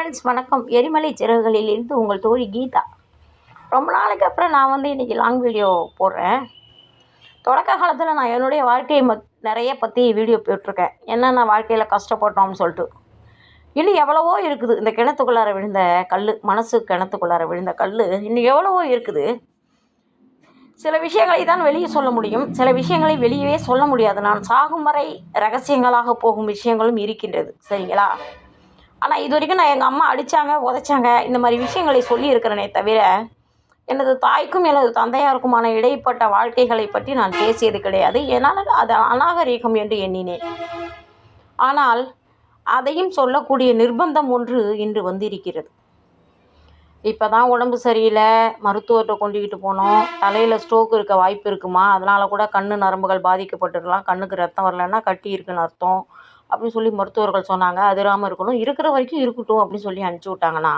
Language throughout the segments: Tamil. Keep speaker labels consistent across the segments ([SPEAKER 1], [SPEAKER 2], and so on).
[SPEAKER 1] ஃப்ரெண்ட்ஸ் வணக்கம். எரிமலை சிறகுகளில் இருந்து உங்கள் தோழி கீதா. ரொம்ப நாளைக்கு அப்புறம் நான் வந்து இன்றைக்கி லாங் வீடியோ போடுறேன். தொடக்க காலத்தில் நான் என்னுடைய வாழ்க்கையை மத் நிறைய பற்றி வீடியோ போட்டிருக்கேன். என்னென்ன வாழ்க்கையில் கஷ்டப்பட்டோம்னு சொல்லிட்டு. இன்னும் எவ்வளவோ இருக்குது. இந்த கிணத்துக்குள்ளார விழுந்த கல் மனசு கிணத்துக்குள்ளார விழுந்த கல் இன்னும் எவ்வளவோ இருக்குது. சில விஷயங்களை தான் வெளியே சொல்ல முடியும். சில விஷயங்களை வெளியவே சொல்ல முடியாது. நான் சாகும் வரை ரகசியங்களாக போகும் விஷயங்களும் இருக்கின்றது. சரிங்களா? ஆனால் இது வரைக்கும் நான் எங்கள் அம்மா அடித்தாங்க உதைச்சாங்க இந்த மாதிரி விஷயங்களை சொல்லியிருக்கிறேனே தவிர எனது தாய்க்கும் எனது தந்தையாருக்குமான இடைப்பட்ட வாழ்க்கைகளை பற்றி நான் பேசியது கிடையாது. என்னால் அது அநாகரீகம் என்று எண்ணினேன். ஆனால் அதையும் சொல்லக்கூடிய நிர்பந்தம் ஒன்று இன்று வந்திருக்கிறது. இப்போ தான் உடம்பு சரியில்லை மருத்துவர்கிட்ட கொண்டுக்கிட்டு போனோம். தலையில் ஸ்ட்ரோக் இருக்க வாய்ப்பு இருக்குமா? அதனால் கூட கண் நரம்புகள் பாதிக்கப்பட்டிருக்கலாம். கண்ணுக்கு ரத்தம் வரலன்னா கட்டி இருக்குன்னு அர்த்தம். அப்படின்னு சொல்லி மருத்துவர்கள் சொன்னாங்க. அதிராமல் இருக்கணும். இருக்கிற வரைக்கும் இருக்கட்டும் அப்படின்னு சொல்லி அனுப்பிச்சி விட்டாங்கண்ணா.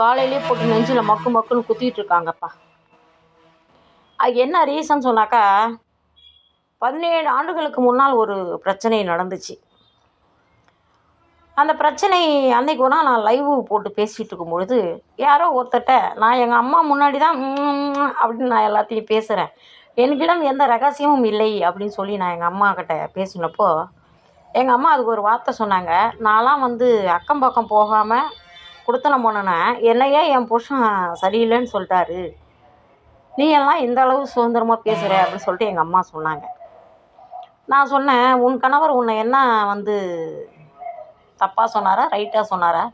[SPEAKER 1] காலையிலே போட்டு நெஞ்சில் மக்கு மக்குன்னு குத்திட்டு இருக்காங்கப்பா. அது என்ன ரீசன் சொன்னாக்கா பதினேழு ஆண்டுகளுக்கு முன்னால் ஒரு பிரச்சனை நடந்துச்சு. அந்த பிரச்சனை அன்னைக்கு ஒன்றா நான் லைவ் போட்டு பேசிகிட்டு இருக்கும்பொழுது யாரோ ஒருத்தட்ட நான் எங்கள் அம்மா முன்னாடி தான் அப்படின்னு நான் எல்லாத்தையும் பேசுகிறேன் என்கிடம் எந்த ரகசியமும் இல்லை அப்படின்னு சொல்லி நான் எங்கள் அம்மா கிட்ட பேசினப்போ எங்கள் அம்மா அதுக்கு ஒரு வார்த்தை சொன்னாங்க. நான்லாம் வந்து அக்கம் பக்கம் போகாமல் குடுத்தனம் போனேன்னா என்னையே என் புருஷன் சரியில்லைன்னு சொல்லிட்டாரு. நீ எல்லாம் இந்த அளவு சுதந்திரமாக பேசுகிற அப்படின்னு சொல்லிட்டு எங்கள் அம்மா சொன்னாங்க. நான் சொன்னேன் உன் கணவர் உன்னை என்ன வந்து தப்பாக சொன்னாரா ரைட்டாக சொன்னாரா?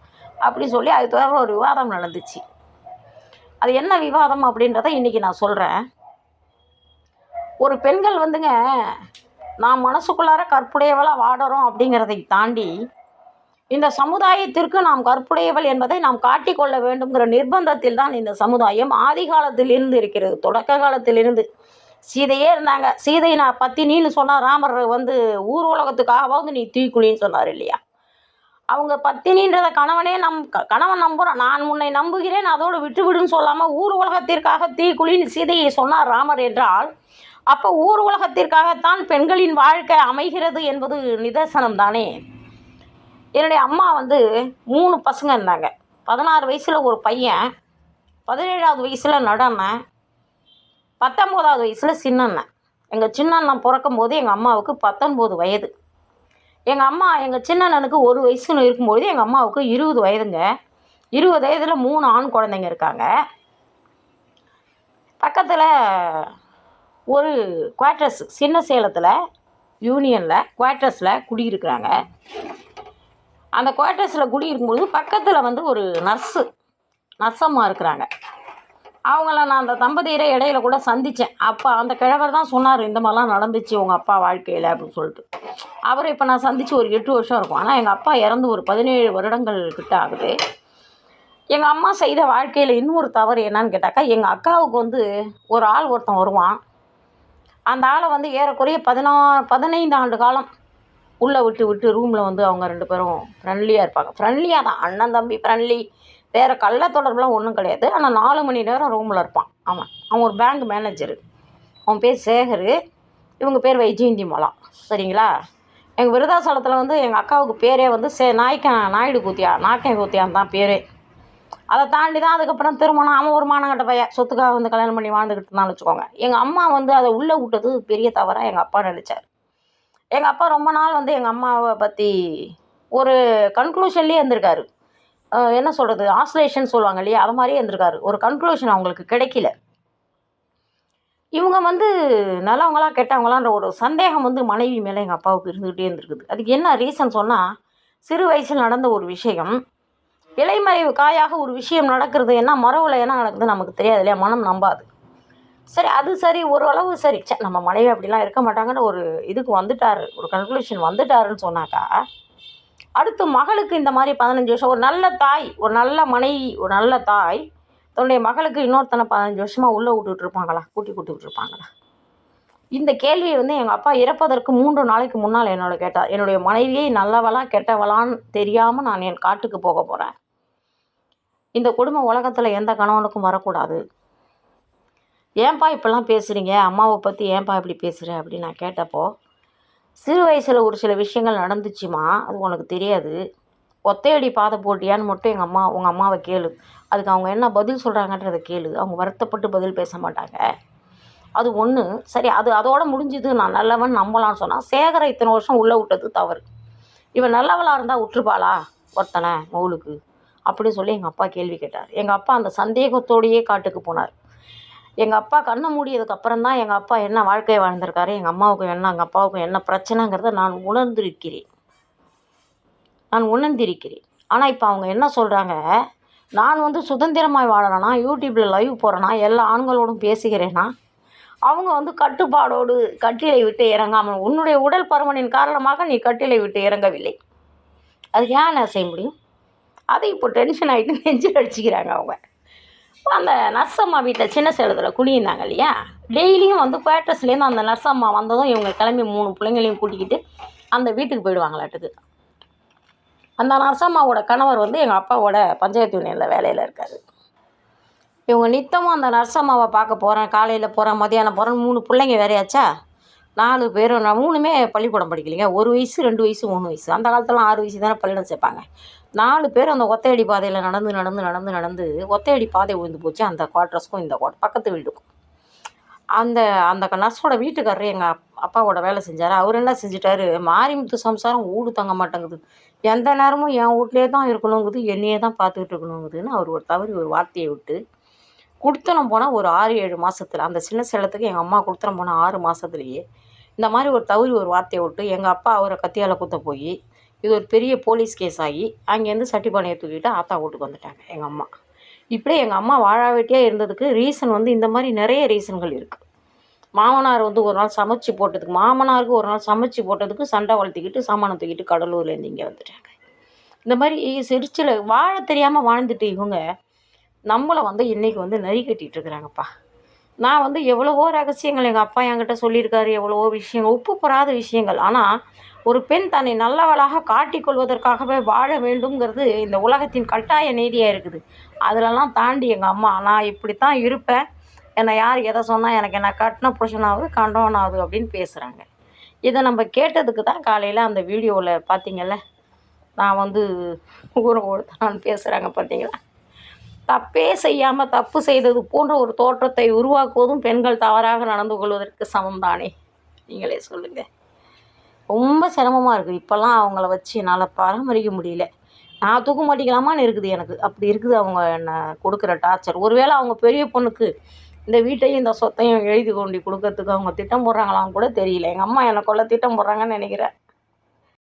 [SPEAKER 1] அப்படி சொல்லி அது தொடர்பாக ஒரு விவாதம் நடந்துச்சு. அது என்ன விவாதம் அப்படின்றத இன்றைக்கி நான் சொல்கிறேன் ஒரு பெண்கள் வந்துங்க நான் மனசுக்குள்ளார கற்புடையவளாக வாடுறோம் அப்படிங்கிறதை தாண்டி இந்த சமுதாயத்திற்கு நாம் கற்புடையவள் என்பதை நாம் காட்டிக்கொள்ள வேண்டுங்கிற நிர்பந்தத்தில் தான் இந்த சமுதாயம் ஆதி காலத்திலிருந்து இருக்கிறது தொடக்க காலத்திலிருந்து சீதையே இருந்தாங்க. சீதை நான் பத்தினின்னு சொன்னால் ராமர் வந்து ஊர் உலகத்துக்காகவாவது நீ தீக்குழின்னு சொன்னார் இல்லையா? அவங்க பத்தினின்றத கணவனே நம் க- கணவன் நம்புகிறான் நான் உன்னை நம்புகிறேன் அதோடு விட்டுவிடுன்னு சொல்லாமல் ஊர் உலகத்திற்காக தீக்குழின்னு சீதையை சொன்னார் ராமர் என்றால் அப்போ ஊர் உலகத்திற்காகத்தான் பெண்களின் வாழ்க்கை அமைகிறது என்பது நிதர்சனம் தானே என்னுடைய அம்மா வந்து மூணு பசங்க இருந்தாங்க. பதினாறு வயசில் ஒரு பையன் பதினேழாவது வயசில் நடனேன் பத்தொம்போதாவது வயசில் சின்னண்ணன். எங்கள் சின்னண்ணன் பிறக்கும் போது எங்கள் அம்மாவுக்கு பத்தொன்பது வயது. எங்கள் அம்மா எங்கள் சின்னண்ணனுக்கு ஒரு வயசுன்னு இருக்கும்போது எங்கள் அம்மாவுக்கு இருபது வயதுங்க. இருபது வயதில் மூணு ஆண் குழந்தைங்க இருக்காங்க. பக்கத்தில் ஒரு குவார்ட்டர்ஸ் சின்ன சேலத்தில் யூனியனில் குவார்ட்டர்ஸில் குடியிருக்கிறாங்க. அந்த குவார்ட்டர்ஸில் குடியிருக்கும்போது பக்கத்தில் வந்து ஒரு நர்ஸு நர்ஸம்மா இருக்கிறாங்க. அவங்கள நான் அந்த தம்பதியரை இடையில கூட சந்தித்தேன் அப்போ அந்த கிழவர் தான் சொன்னார் இந்த மாதிரிலாம் நடந்துச்சு உங்கள் அப்பா வாழ்க்கையில் அப்படின்னு சொல்லிட்டு. அவரை இப்போ நான் சந்தித்து ஒரு எட்டு வருஷம் இருக்கும். ஆனால் எங்கள் அப்பா இறந்து ஒரு பதினேழு வருடங்கள் கிட்ட ஆகுது. எங்கள் அம்மா செய்த வாழ்க்கையில் இன்னொரு தவறு என்னன்னு கேட்டாக்கா எங்கள் அக்காவுக்கு வந்து ஒரு ஆள் ஒருத்தன் வருவான். அந்த ஆளை வந்து ஏறக்குறைய பதினா பதினைந்து ஆண்டு காலம் உள்ளே விட்டு விட்டு ரூமில் வந்து அவங்க ரெண்டு பேரும் ஃப்ரெண்ட்லியாக இருப்பாங்க. ஃப்ரெண்ட்லியாக தான். அண்ணன் தம்பி ஃப்ரெண்ட்லி வேறு கள்ள தொடர்புலாம் ஒன்றும் கிடையாது. ஆனால் நாலு மணி நேரம் ரூமில் இருப்பான். அவன். அவன் ஒரு பேங்க் மேனேஜரு அவன் பேர் சேகர். இவங்க பேர் வைஜெயந்தி மலா சரிங்களா? எங்கள் விருதாசலத்தில் வந்து எங்கள் அக்காவுக்கு பேரே வந்து சே நாய்க்கன் நாயுடு கூத்தியா நாக்கன் கூத்தியான் தான் பேரே. அதை தாண்டி தான் அதுக்கப்புறம் திருமணம் அவன் ஒரு மானங்கட்ட பையன். சொத்துக்காக வந்து கல்யாணம் பண்ணி வாழ்ந்துக்கிட்டு இருந்தான்னு வச்சுக்கோங்க. எங்கள் அம்மா வந்து அதை உள்ளே விட்டது பெரிய தவறாக எங்கள் அப்பா நினச்சார். எங்கள் அப்பா ரொம்ப நாள் வந்து எங்கள் அம்மாவை பற்றி ஒரு கன்க்ளூஷன்லேயே இருந்திருக்காரு. என்ன சொல்கிறது ஆஸ்லேஷன் சொல்லுவாங்க இல்லையா? அது மாதிரியே இருந்திருக்காரு. ஒரு கன்க்ளூஷன் அவங்களுக்கு கிடைக்கல. இவங்க வந்து நல்லவங்களா கெட்டவங்களான்ற ஒரு சந்தேகம் வந்து மனைவி மேலே எங்கள் அப்பாவுக்கு இருந்துக்கிட்டே இருந்திருக்குது. அதுக்கு என்ன ரீசன் சொன்னால் சிறு வயசில் நடந்த ஒரு விஷயம் இலைமறைவு காயாக ஒரு விஷயம் நடக்கிறது என்ன? மரவில் என்ன நடக்குது நமக்கு தெரியாது இல்லையா? மனம் நம்பாது. சரி அது சரி ஓரளவு சரி. சே நம்ம மனைவி அப்படிலாம் இருக்க மாட்டாங்கன்னு ஒரு இதுக்கு வந்துட்டாரு. ஒரு கன்க்ளூஷன் வந்துட்டாருன்னு சொன்னாக்கா அடுத்து மகளுக்கு இந்த மாதிரி பதினஞ்சு வருஷம் ஒரு நல்ல தாய் ஒரு நல்ல மனைவி ஒரு நல்ல தாய் தன்னுடைய மகளுக்கு இன்னொருத்தனை பதினஞ்சு வருஷமாக உள்ளே விட்டுட்டு இருப்பாங்களா? கூட்டி கூட்டி இருப்பாங்களா? இந்த கேள்வியை வந்து எங்கள் அப்பா இறப்பதற்கு மூன்று நாளைக்கு முன்னால் என்னோட கேட்டார். என்னுடைய மனைவியை நல்லவளா கெட்டவளான்னு தெரியாமல் நான் என் காட்டுக்கு போக போகிறேன் இந்த குடும்ப உலகத்தில் எந்த கணவனுக்கும் வரக்கூடாது. ஏன்பா இப்பெல்லாம் பேசுகிறீங்க அம்மாவை பற்றி ஏன்பா இப்படி பேசுகிற அப்படின்னு நான் கேட்டப்போ சிறு வயசில் ஒரு சில விஷயங்கள் நடந்துச்சுமா? அது உனக்கு தெரியாது. ஒத்தையடி பாதை போட்டியான்னு மட்டும் எங்கள் அம்மா உங்கள் அம்மாவை கேளு. அதுக்கு அவங்க என்ன பதில் சொல்கிறாங்கன்றதை கேளு. அவங்க வருத்தப்பட்டு பதில் பேச மாட்டாங்க. அது ஒன்று சரி அது அதோட முடிஞ்சுது. நான் நல்லவன் நம்பலான்னு சொன்னால் சேகரை இத்தனை வருஷம் உள்ளே விட்டது தவறு. இவன் நல்லவளாக இருந்தால் விட்டுருப்பாளா? ஒருத்தனை மவுளுக்கு அப்படின்னு சொல்லி எங்கள் அப்பா கேள்வி கேட்டார். எங்கள் அப்பா அந்த சந்தேகத்தோடையே காட்டுக்கு போனார். எங்கள் அப்பா கண்ணை மூடியதுக்கு அப்புறம் தான் எங்கள் அப்பா என்ன வாழ்க்கையை வாழ்ந்திருக்காரு எங்கள் அம்மாவுக்கும் என்ன எங்கள் அப்பாவுக்கும் என்ன பிரச்சனைங்கிறத நான் உணர்ந்திருக்கிறேன். நான் உணர்ந்திருக்கிறேன். ஆனால் இப்போ அவங்க என்ன சொல்கிறாங்க நான் வந்து சுதந்திரமாய் வாழறேனா யூடியூப்பில் லைவ் போகிறேன்னா எல்லா ஆண்களோடும் பேசுகிறேன்னா அவங்க வந்து கட்டுப்பாடோடு கட்டிலை விட்டு இறங்காமல் உன்னுடைய உடல் பருமனின் காரணமாக நீ கட்டிலை விட்டு இறங்கவில்லை. அது ஏன் நான் செய்ய முடியும்? அது இப்போ டென்ஷன் ஆகிட்டு நெஞ்சில் அடிச்சுக்கிறாங்க அவங்க. அந்த நர்சம்மா வீட்டில் சின்ன சேலத்தில் குடியிருந்தாங்க இல்லையா? டெய்லியும் வந்து குவார்ட்டர்ஸ்லேருந்து அந்த நர்சம்மா வந்ததும் இவங்க கிளம்பி மூணு பிள்ளைங்களையும் கூட்டிக்கிட்டு அந்த வீட்டுக்கு போயிடுவாங்களாட்டுக்கு அந்த நர்சம்மாவோட கணவர் வந்து எங்கள் அப்பாவோட பஞ்சாயத்து யூனியனில் வேலையில் இருக்கார். இவங்க நித்தமும் அந்த நர்சம்மாவை பார்க்க போகிறேன் காலையில் போகிறேன் மதியானம் போகிறேன் மூணு பிள்ளைங்க வேறையாச்சா? நாலு பேரும் நான் மூணுமே பள்ளிக்கூடம் படிக்கலைங்க. ஒரு வயசு ரெண்டு வயசு மூணு வயசு. அந்த காலத்துலாம் ஆறு வயசு தானே பள்ளிக்கூடம் சேர்ப்பாங்க நாலு பேர் அந்த ஒத்தையடி பாதையில் நடந்து நடந்து நடந்து நடந்து ஒத்தையடி பாதை விழுந்து போச்சு. அந்த குவாட்ரஸ்க்கும் இந்த குவார்ட்டர் பக்கத்து வீட்டுக்கும். அந்த அந்த நர்ஸோட வீட்டுக்காரர் எங்கள் அப்பாவோட வேலை செஞ்சார். அவர் என்ன செஞ்சிட்டாரு? மாரிமுத்து சம்சாரம் ஊடு தங்க மாட்டேங்குது. எந்த நேரமும் என் வீட்லேயே தான் இருக்கணுங்குது என்னையே தான் பார்த்துக்கிட்டு இருக்கணுங்குதுன்னு அவர் ஒரு தவறி ஒரு வார்த்தையை விட்டு கொடுத்தனம் போனால் ஒரு ஆறு ஏழு மாதத்துல அந்த சின்ன சேலத்துக்கு எங்கள் அம்மா கொடுத்தனம் போனால் ஆறு மாதத்துலேயே இந்த மாதிரி ஒரு தவறி ஒரு வார்த்தையை விட்டு எங்கள் அப்பா அவரை கத்தியால் குத்த போய் இது ஒரு பெரிய போலீஸ் கேஸ் ஆகி அங்கேருந்து சட்டிப்பானையை தூக்கிட்டு ஆத்தா வீட்டுக்கு வந்துட்டாங்க எங்கள் அம்மா. இப்படியே எங்கள் அம்மா வாழாவெட்டியாக இருந்ததுக்கு ரீசன் வந்து இந்த மாதிரி நிறைய ரீசன்கள் இருக்குது மாமனார் வந்து ஒரு நாள் சமைச்சு போட்டதுக்கு மாமனாருக்கு ஒரு நாள் சமைச்சு போட்டதுக்கு சண்டை வளர்த்திக்கிட்டு சாமானம் தூக்கிட்டு கடலூர்லேருந்து இங்கே வந்துட்டாங்க. இந்த மாதிரி சிரிச்சில் வாழ தெரியாமல் வாழ்ந்துட்டு இவங்க நம்மளை வந்து இன்றைக்கி வந்து நரி கட்டிகிட்டு இருக்கிறாங்கப்பா. நான் வந்து எவ்வளவோ ரகசியங்கள் எங்கள் அப்பா என்கிட்ட சொல்லியிருக்காரு எவ்வளவோ விஷயங்கள் உப்பு பொறாத விஷயங்கள். ஆனால் ஒரு பெண் தன்னை நல்லவளாக காட்டிக்கொள்வதற்காகவே வாழ வேண்டும்ங்கிறது இந்த உலகத்தின் கட்டாய நீதியாக இருக்குது. அதிலெல்லாம் தாண்டி எங்கள் அம்மா நான் இப்படித்தான் இருப்பேன். என்னை யார் எதை சொன்னால் எனக்கு என்ன கட்டின புருஷனாவது கண்டவனாவது அப்படின்னு பேசுகிறாங்க இதை நம்ம கேட்டதுக்கு தான் காலையில் அந்த வீடியோவில் பார்த்தீங்கல்ல நான் வந்து ஊரை கொடுத்தான் பேசுகிறாங்க பார்த்தீங்களா தப்பே செய்யாமல் தப்பு செய்தது போன்ற ஒரு தோற்றத்தை உருவாக்குவதும் பெண்கள் தவறாக நடந்து கொள்வதற்கு சமம் தானே நீங்களே சொல்லுங்கள் ரொம்ப சிரமமாக இருக்குது இப்போல்லாம் அவங்கள வச்சு என்னால் பராமரிக்க முடியல. நான் தூக்க மாட்டிக்கலாமான்னு இருக்குது எனக்கு. அப்படி இருக்குது அவங்க என்னை கொடுக்குற டார்ச்சர் ஒருவேளை அவங்க பெரிய பொண்ணுக்கு இந்த வீட்டையும் இந்த சொத்தையும் எழுதி கொண்டு கொடுக்கறதுக்கு அவங்க திட்டம் போடுறாங்களான்னு கூட தெரியல. எங்கள் அம்மா என்னை கொள்ள திட்டம் போடுறாங்கன்னு நினைக்கிறேன்.